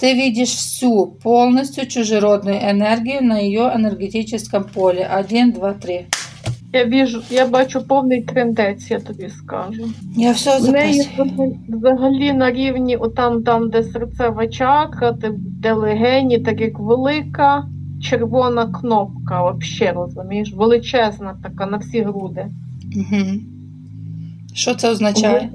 Ты видишь всю полностью чужеродную энергию на ее энергетическом поле. Один, два, три. Я біжу, я бачу повний трендець, я тобі скажу. Я все В неї записую. взагалі- взагалі на рівні, отам, там, де серцева чакра, де, де легені, так як велика червона кнопка, вообще, розумієш, величезна така на всі груди. Угу. Що це означає?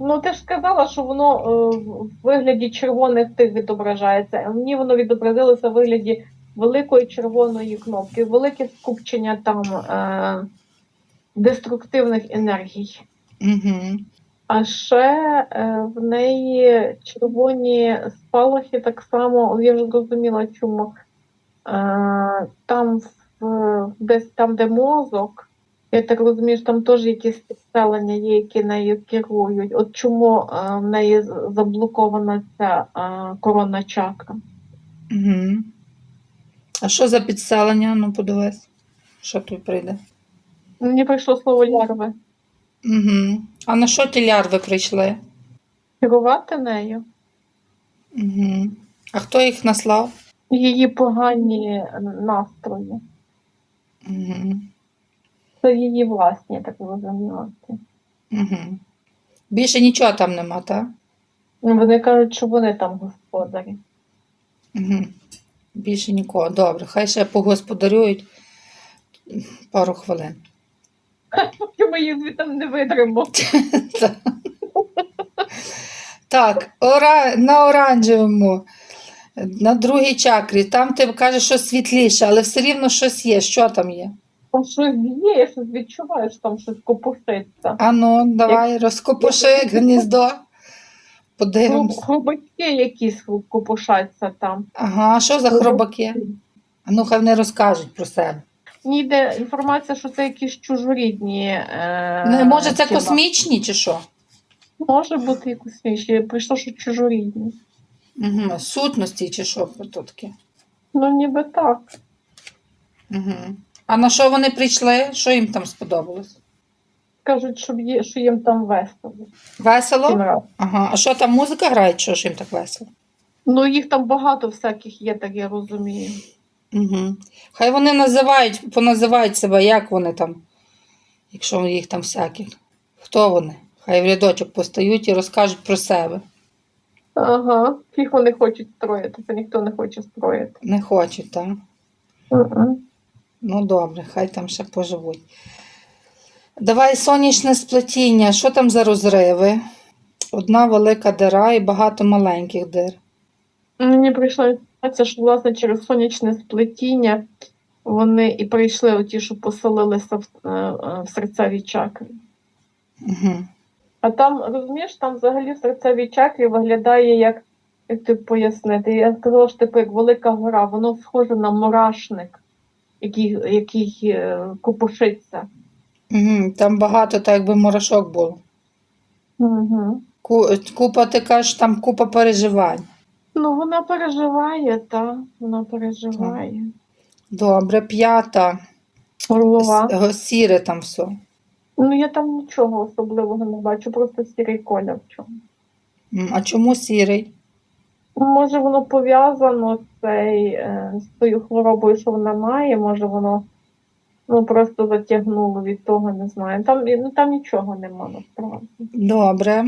Ну, ти ж сказала, що воно е, в вигляді червоних тих відображається. А мені воно відобразилося в вигляді великої червоної кнопки, велике скупчення там е, деструктивних енергій. Угу. А ще е, в неї червоні спалахи так само, я вже зрозуміла, чому. Е, там в, десь там, де мозок, я так розумію, що там теж якісь підселення є, які нею керують. От чому е, в неї заблокована ця е, коронна чакра? Угу. А що за підселення? Ну, подивись. Що тут прийде? Мені прийшло слово лярви. Угу. А на що ті лярви прийшли? Керувати нею. Угу. А хто їх наслав? Її погані настрої. Угу. Це її власні, я так розуміла. Угу. Більше нічого там нема, так? Ну, Вони кажуть, що вони там господарі. Угу. Більше нікого. Добре, хай ще погосподарюють пару хвилин. Поки ми їх звідти не видримо. Так. Так, ора... на оранжевому, на другій чакрі, там ти кажеш, що світліше, але все рівно щось є. Що там є? Там щось є, я щось відчуваю, що там щось копушиться. Ану, давай, розкопуши гніздо. Подивимось. Хробаки якісь копушаться там. Ага, а що за хробаки? А ну, хай вони розкажуть про себе. Мені йде інформація, що це якісь чужорідні. Е... Не, може, це космічні чи що? Може бути і космічні. Прийшло, що чужорідні. Угу. Сутності чи що то таке? Ну, ніби так. Угу. А на що вони прийшли? Що їм там сподобалось? Кажуть, що, є, що їм там весело. Весело? Ага. А що там музика грає, що ж їм так весело? Ну, їх там багато всяких є, так я розумію. Угу. Хай вони називають, поназивають себе, як вони там, якщо їх там всяких. Хто вони? Хай в рядочок постають і розкажуть про себе. Ага, їх вони хочуть строїти, це ніхто не хоче строїти. Не хочуть, так? Мгм. Ну добре, хай там ще поживуть. Давай сонячне сплетіння. Що там за розриви? Одна велика дира і багато маленьких дир. Мені прийшла інформація, що власне через сонячне сплетіння вони і прийшли оті, що поселилися в, е, е, в серцевій чакрі. Угу. А там, розумієш, там взагалі в серцевій чакрі виглядає як, як ти пояснити, я сказала, що типу як велика гора, воно схоже на мурашник, який, який е, копошиться. Угу. Там багато, так якби мурашок було. Угу. Купа, ти кажеш, там купа переживань. Ну, вона переживає, так, вона переживає. Добре, п'ята. Горлова. Сіре там все. Ну, я там нічого особливого не бачу, просто сірий колір в чому. А чому сірий? Може, воно пов'язано цей, е, з тою хворобою, що вона має, може воно ну, просто затягнуло від того, не знаю. Там, ну, там нічого нема насправді. Добре.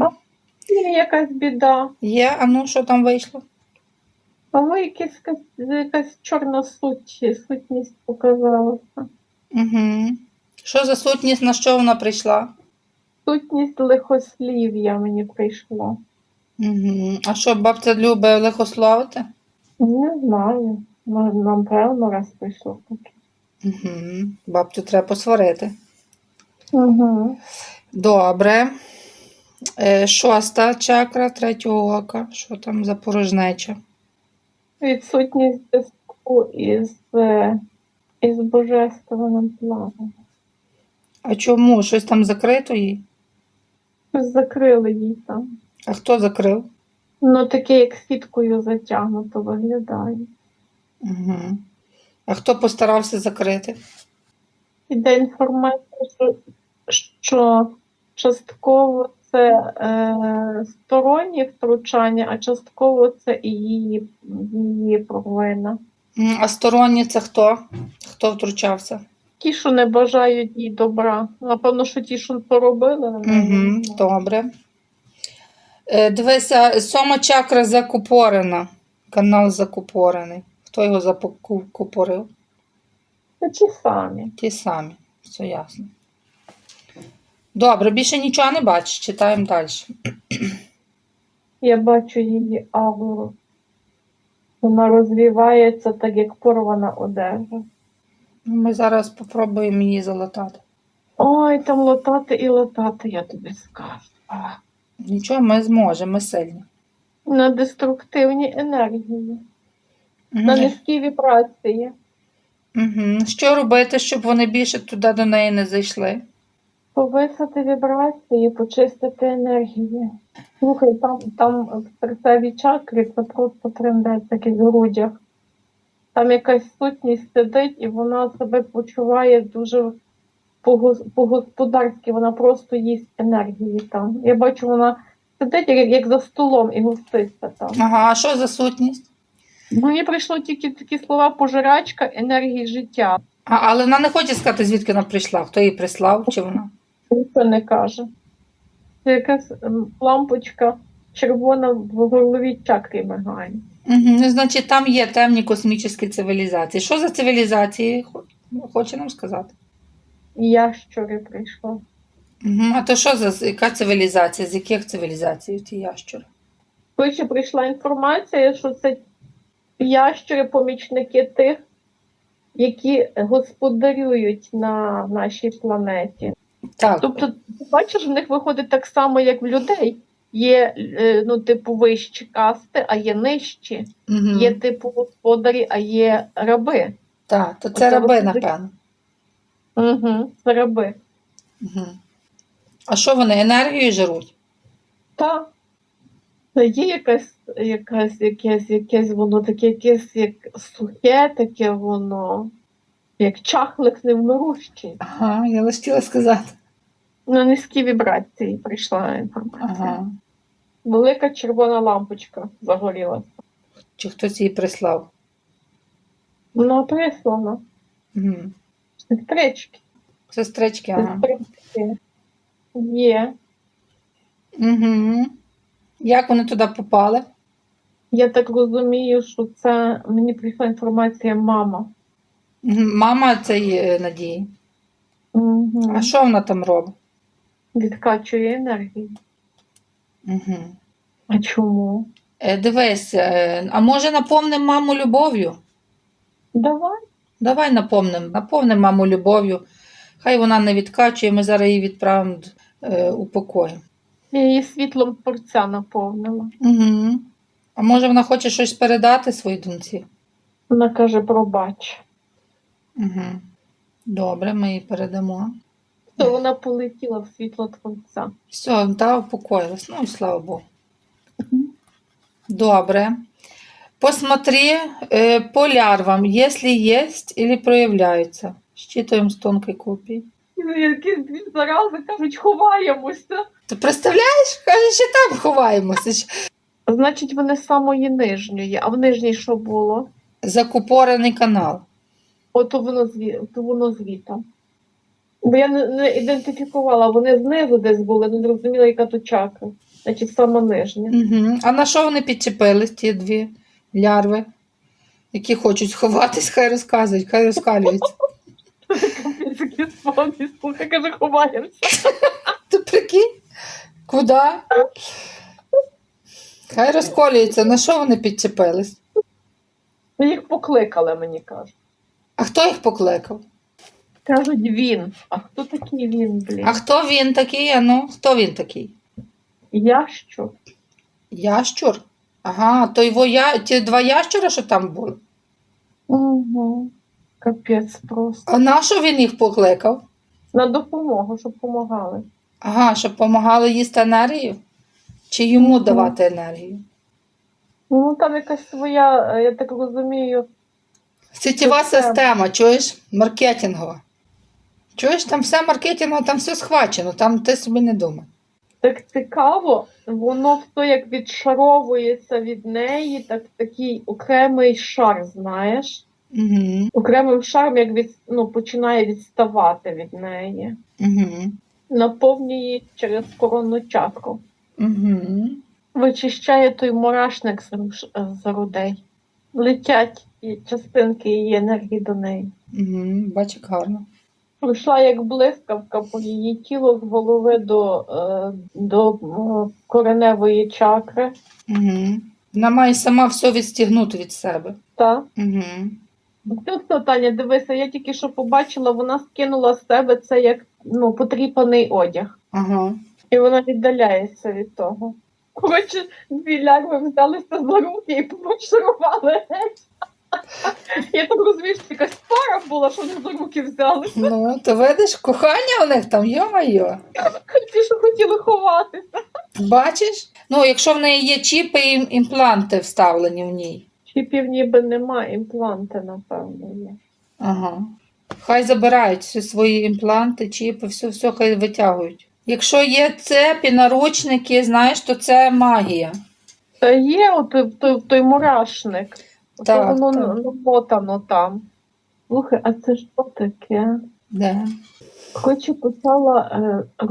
Є якась біда. Є, а ну що там вийшло? А якась, якась чорна суть, сутність показалася. Угу. Що за сутність, на що вона прийшла? Сутність лихослів'я мені прийшло. Угу. А що, бабця любить лихословити? Не знаю. М- Напевно, раз прийшло таке. Угу. Бабцю треба посварити. Угу. Добре. Е, шоста чакра, третього ока. Що там за порожнеча? Відсутність зв'язку із, е, із божественним планом. А чому? Щось там закрито їй? Щось закрили їй там. А хто закрив? Ну, таке, як сіткою затягнуто виглядає. Угу. А хто постарався закрити? Іде інформація, що, що частково це е, сторонні втручання, а частково це і її, її провина. А сторонні це хто? Хто втручався? Ті, що не бажають їй добра. Напевно, що ті, що поробили. Угу, добре. Е, Дивися, сьома чакра закупорена. Канал закупорений. Хто його закупорив? Ті самі. Ті самі. Все ясно. Добре, більше нічого не бачиш, читаємо далі. Я бачу її ауру. Вона розвівається так, як порвана одежа. Ми зараз спробуємо її залатати. Ой, там латати і латати, я тобі скажу. Нічого, ми зможемо, ми сильні. На деструктивні енергії, на Угу. низькі вібрації. Угу. Що робити, щоб вони більше туди до неї не зайшли? Повисити вібрації, почистити енергії. Слухай, там, там в серцевій чакрі це просто трендець, як і в грудях. Там якась сутність сидить, і вона себе почуває дуже по-господарськи, вона просто їсть енергії там. Я бачу, вона сидить як, як за столом і гоститься там. Ага, а що за сутність? Мені прийшло тільки такі слова пожирачка енергії життя. А, але вона не хоче сказати, звідки вона прийшла, хто її прислав, чи вона. Ніхто не каже. Це якась ем, лампочка червона в голові чакрі мигає. Угу. Ну, значить, там є темні космічні цивілізації. Що за цивілізації? Ну, Хоче нам сказати. Ящури прийшло. Угу. А то що за яка цивілізація? З яких цивілізацій ті ящури? Швидше прийшла інформація, що це ящури помічники тих, які господарюють на нашій планеті. Так. Тобто, ти бачиш, в них виходить так само, як в людей. Є, е, ну, типу, вищі касти, а є нижчі. Угу. Є типу господарі, а є раби. Так, то це Оце раби, напевно. Угу, це. Угу. А що вони енергію жируть? Так. Це є якась, якась, якесь, якесь воно таке, якесь як сухе, таке воно, як чахлик невмирущий. Ага, я лише хотіла сказати. На низькі вібрації прийшла інформація. Ага. Велика червона лампочка загорілася. Чи хтось її прислав? Вона прислана. Угу. Сестрички. Сестрички, ага. Сестрички. Є. Угу. Як вони туди попали? Я так розумію, що це мені прийшла інформація мама. Мама цієї е, надії. Угу. А що вона там робить? Відкачує енергію. Угу. А чому? Е, дивись, е, а може наповнимо маму любов'ю? Давай. Давай наповнимо, наповнимо маму любов'ю. Хай вона не відкачує, ми зараз її відправимо е, у покої. Я її світлом творця наповнила. Угу. А може вона хоче щось передати своїй доньці? Вона каже, пробач. Угу. Добре, ми їй передамо. То вона полетіла в світло творця. Все, та упокоїлась. Ну і слава Богу. Добре. Посмотри э, по лярвам, если есть или проявляются. Считаем с тонкой копии. Які дві зарази кажуть, ховаємося. Ти представляєш? Каже, ще там ховаємося. Значить, вони з самої нижньої, а в нижній що було? Закупорений канал. Ото воно зві... то воно звітом. Бо я не, не ідентифікувала, вони знизу десь були, не зрозуміла, яка то чакра. Значить, сама нижня. Угу. А на що вони підчепились, ті дві лярви, які хочуть ховатись, хай розказують, хай розкалюються. Слухай, каже, ховаємося. Ти прикинь? Куди? Хай розколюються, на що вони підчепились? Їх покликали, мені кажуть. А хто їх покликав? Кажуть, він. А хто такий він, блін? А хто він такий? А ну, хто він такий? Я що? Ящур? Ага, то його я... ті два ящура, що там були. Угу. Капець просто. А на що він їх покликав? На допомогу, щоб допомагали. Ага, щоб допомагали їсти енергію? Чи йому Мгм. давати енергію? Ну, там якась своя, е, я так розумію, Система. система, чуєш? Маркетингова. Чуєш, там все маркетингово, там все схвачено, там ти собі не думай. Так цікаво, воно все як відшаровується від неї, так такий окремий шар, знаєш. Угу. Окремим шаром як від, ну, починає відставати від неї. Угу. Наповнює через коронну чакру. Угу. Вичищає той мурашник з, з грудей. Летять і частинки її енергії до неї. Угу. Бач, як гарно. Пройшла як блискавка по її тілу з голови до, е, до е, кореневої чакри. Угу. Вона має сама все відстігнути від себе. Та Угу. Тут, Таня, дивися, я тільки що побачила, вона скинула з себе це як ну, потріпаний одяг. Ага. І вона віддаляється від того. Коротше, дві лярви взялися за руки і помарширували геть. Я так розумію, що якась пара була, що вони за руки взялися. Ну, то видиш, кохання у них там, йо-майо. Ті, що хотіли ховатися. Бачиш? Ну, якщо в неї є чіпи і імпланти вставлені в ній. Чіпів ніби немає, імпланти, напевно, є. Ага. Хай забирають всі свої імпланти, чіпи, все, все хай витягують. Якщо є цепі, наручники, знаєш, то це магія. Та є отой, той, той мурашник. Так, воно так. намотано там. Слухай, а це що таке? Де? Хоче почала, е,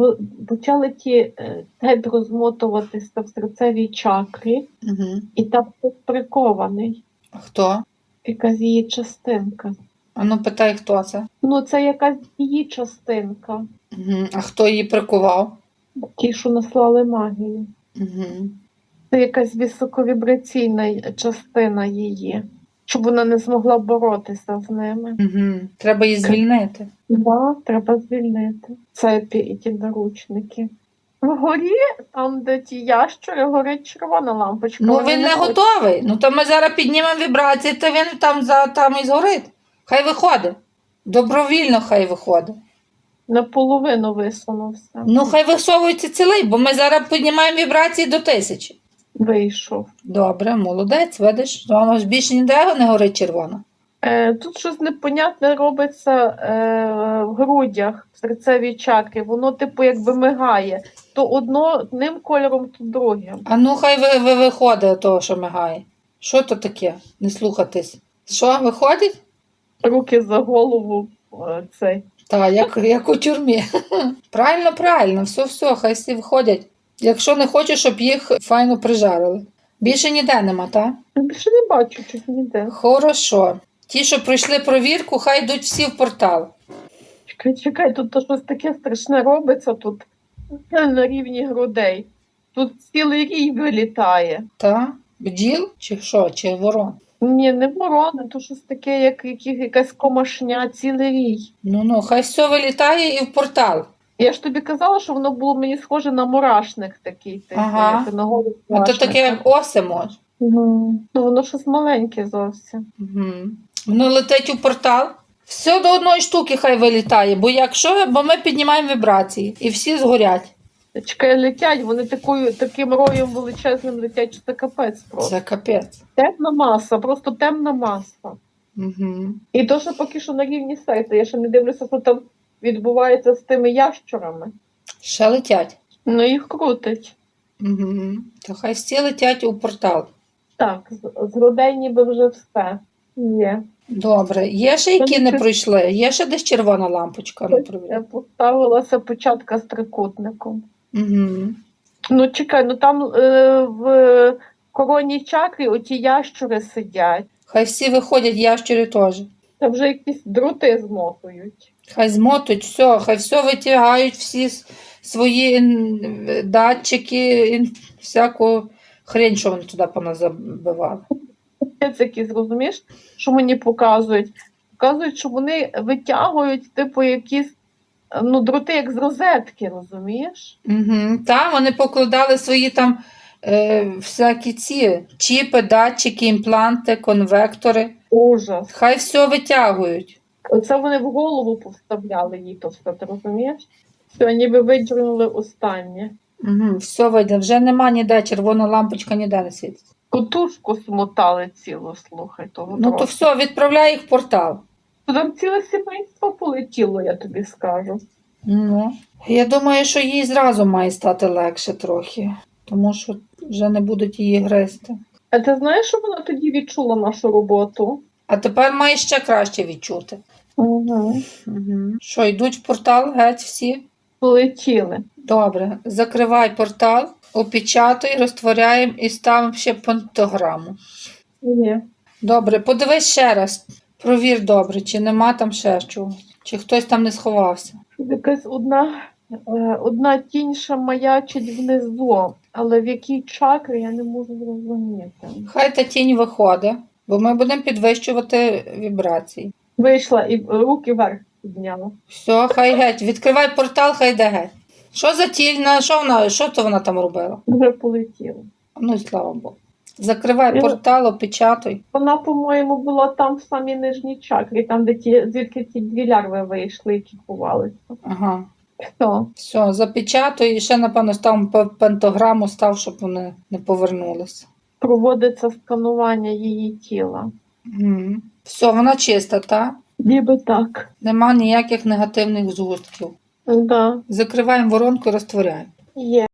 почали ті геть розмотуватися в серцевій чакрі, Угу. і там хтось прикований, хто? якась її частинка. А ну питай, хто це? Ну, це якась її частинка, Угу. А хто її прикував? ті, що наслали магію. Угу. Це якась високовібраційна частина її, щоб вона не змогла боротися з ними. Угу. Треба її звільнити. Да, треба звільнити. Цепі і ті наручники. Вгорі, там, де ті ящури, горить червона лампочка. Ну Вони він не хочуть. готовий. Ну то ми зараз піднімемо вібрації, то він там за там і згорить. Хай виходить. Добровільно хай виходить. Наполовину висунувся. Ну хай висовується цілий, бо ми зараз піднімаємо вібрації до тисячі. Вийшов. Добре, молодець, видиш, воно ж більше ніде не горить червона. Е, тут щось непонятне робиться е, в грудях, в серцевій чакрі. Воно, типу, якби мигає. То одним кольором, то другим. А ну хай ви, ви виходить того, що мигає. Що то таке? Не слухатись. Що, виходить? Руки за голову е, цей. Так, як, як у тюрмі. правильно, правильно, все, все, хай всі виходять. Якщо не хочеш, щоб їх файно прижарили. Більше ніде нема, так? Більше не бачу щось ніде. Хорошо. Ті, що пройшли провірку, хай йдуть всі в портал. Чекай, чекай, тут то щось таке страшне робиться тут на рівні грудей. Тут цілий рій вилітає. Та? Бджіл? Чи що? Чи ворон? Ні, не ворони, то щось таке, як, якась комашня, цілий рій. Ну ну, хай все вилітає і в портал. Я ж тобі казала, що воно було мені схоже на мурашник такий, Ага. як на голову А то таке, як оси може. Ну, ну, воно щось маленьке зовсім. Угу. Воно летить у портал. Все до одної штуки хай вилітає, бо якщо, бо ми піднімаємо вібрації і всі згорять. Чекай, летять, вони такою, таким роєм величезним летять, що це капець просто. Це капець. Темна маса, просто темна маса. Угу. І то, що поки що на рівні сайту, я ще не дивлюся, що там відбувається з тими ящурами. Ще летять. Ну їх крутить. Угу. То хай всі летять у портал. Так, з, з грудей ніби вже все є. Добре. Є ще які не пройшли? Є ще десь червона лампочка не Я поставилася початка з трикутником. Угу. Ну чекай, ну там е, в короні чакрі оті ящури сидять. Хай всі виходять, ящери теж. Там вже якісь дроти змотують. Хай змотуть все, хай все витягають, всі свої датчики, всяку хрень, що вони туди поназабивали. Це якісь, розумієш, що мені показують? Показують, що вони витягують, типу, якісь ну, дроти, як з розетки, розумієш? Угу. Там вони покладали свої там е, всякі ці чіпи, датчики, імпланти, конвектори. Ужас. Хай все витягують. Оце вони в голову повставляли їй то все, ти розумієш? Все, ніби виджурнули останнє. Угу. Все вийде. Вже нема ніде, червона лампочка ніде не світить. Котушку смотали цілу, слухай, того Ну то трохи. все, відправляй їх в портал. То Там ціле сімейство полетіло, я тобі скажу. Ну, я думаю, що їй зразу має стати легше трохи, тому що вже не будуть її гризти. А ти знаєш, що вона тоді відчула нашу роботу? А тепер має ще краще відчути. Угу. Угу. Що, йдуть в портал геть всі? Полетіли. Добре, закривай портал, опечатай, розтворяємо і ставимо ще пентограму. Є. Добре, подивись ще раз. Провір добре, чи нема там ще чогось, чи хтось там не сховався. Якась одна, е, одна тінь ще маячить внизу, але в якій чакрі я не можу зрозуміти. Хай та тінь виходить, бо ми будемо підвищувати вібрації. Вийшла і руки вверх підняла. Все, хай геть. Відкривай портал, хай йде геть. Що за тінь? На що вона? Що то вона там робила? Вже полетіла. Ну і слава Богу. Закривай Я- портал, опечатай. Вона, по-моєму, була там в самій нижній чакрі, там, де ті, звідки ті дві лярви вийшли, які ховалися. Ага. Все. Все, запечатай і ще, напевно, пе- пентограму, став, щоб вони не повернулися. Проводиться сканування її тіла. Угу. Все, вона чиста, так? Ніби так. Нема ніяких негативних згустків. Да. Закриваємо воронку і розтворяємо. Є.